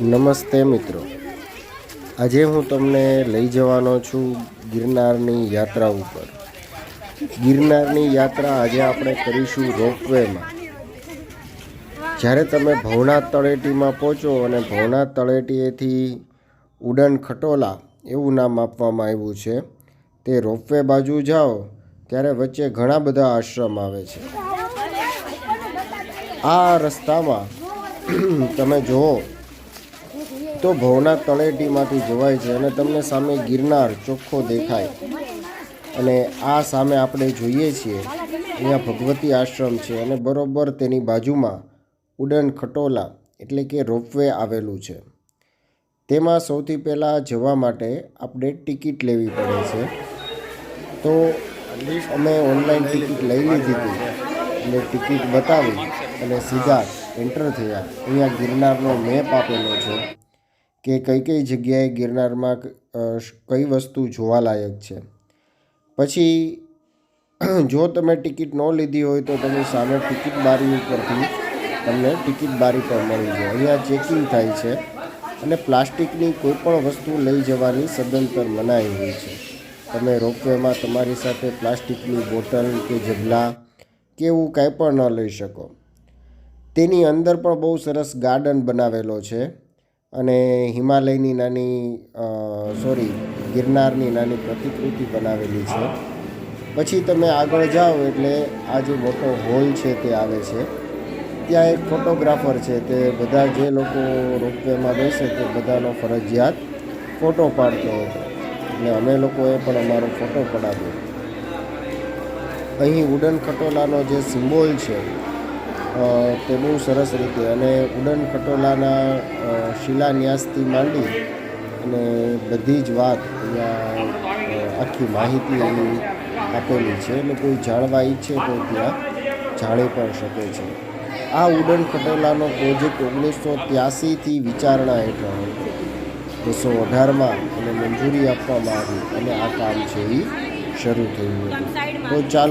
નમસ્તે મિત્રો. આજે હું તમને લઈ જવાનો છું ગિરનારની યાત્રા ઉપર. ગિરનારની યાત્રા આજે આપણે કરીશું રોપવેમાં. જ્યારે તમે ભવનાથ તળેટીમાં પહોંચો અને ભવનાથ તળેટીએથી ઉડન ખટોલા, એવું નામ આપવામાં આવ્યું છે, તે રોપવે બાજુ જાઓ, ત્યારે વચ્ચે ઘણા બધા આશ્રમ આવે છે. આ રસ્તામાં તમે જુઓ, તો ભવનાથ તળેટીમાંથી જવાય છે અને તમને સામે ગિરનાર ચોખ્ખો દેખાય. અને આ સામે આપણે જોઈએ છીએ, અહીંયા ભગવતી આશ્રમ છે અને બરોબર તેની બાજુમાં ઉડન ખટોલા એટલે કે રોપવે આવેલું છે. તેમાં સૌથી પહેલાં જવા માટે આપણે ટિકિટ લેવી પડે છે. તો અમે ઓનલાઈન ટિકિટ લઈ લીધી હતી. એટલે ટિકિટ બતાવી અને સીધા એન્ટર થયા. અહીંયા ગિરનારનો મેપ આપેલો છે કે કઈ કઈ જગ્યાએ ગિરનારમાં કઈ વસ્તુ જોવાલાયક છે. પછી, જો તમે ટિકિટ ન લીધી હોય તો તમે સામે ટિકિટ બારી ઉપરથી તમને ટિકિટ બારી પર મળી જાય. અહીંયા ચેકિંગ થાય છે અને પ્લાસ્ટિકની કોઈ પણ વસ્તુ લઈ જવાની સદંતર મનાઈ હોય છે. તમે રોપવેમાં તમારી સાથે પ્લાસ્ટિકની બોટલ કે જબલા કે એવું કાંઈ પણ ન લઈ શકો. તેની અંદર પણ બહુ સરસ ગાર્ડન બનાવેલો છે. અને હિમાલયની નાની સોરી ગિરનારની નાની પ્રતિકૃતિ બનાવેલી છે. પછી તમે આગળ જાઓ એટલે આ જે મોટો હોલ છે તે આવે છે. ત્યાં એક ફોટોગ્રાફર છે તે બધા જે લોકો રોપવેમાં બેસે તે બધાનો ફરજિયાત ફોટો પાડતો હતો. એટલે અમે લોકોએ પણ અમારો ફોટો પડાવ્યો. અહીં ઉડન ખટોલાનો જે સિમ્બોલ છે તે બહુ સરસ રીતે અને ઉડન ખટોલાના શિલાન્યાસથી માંડી અને બધી જ વાત અહીંયા આખી માહિતી એની આપેલી છે અને કોઈ જાણવા ઈચ્છે તો ત્યાં જાણી પણ શકે છે. આ ઉડન ખટોલાનો પ્રોજેક્ટ ઓગણીસો ત્યાસીથી વિચારણા હેઠળ હતો બસો અઢારમાં એને મંજૂરી આપવામાં આવી અને આ કામ છે એ શરૂ થયું હતું. તો ચાલો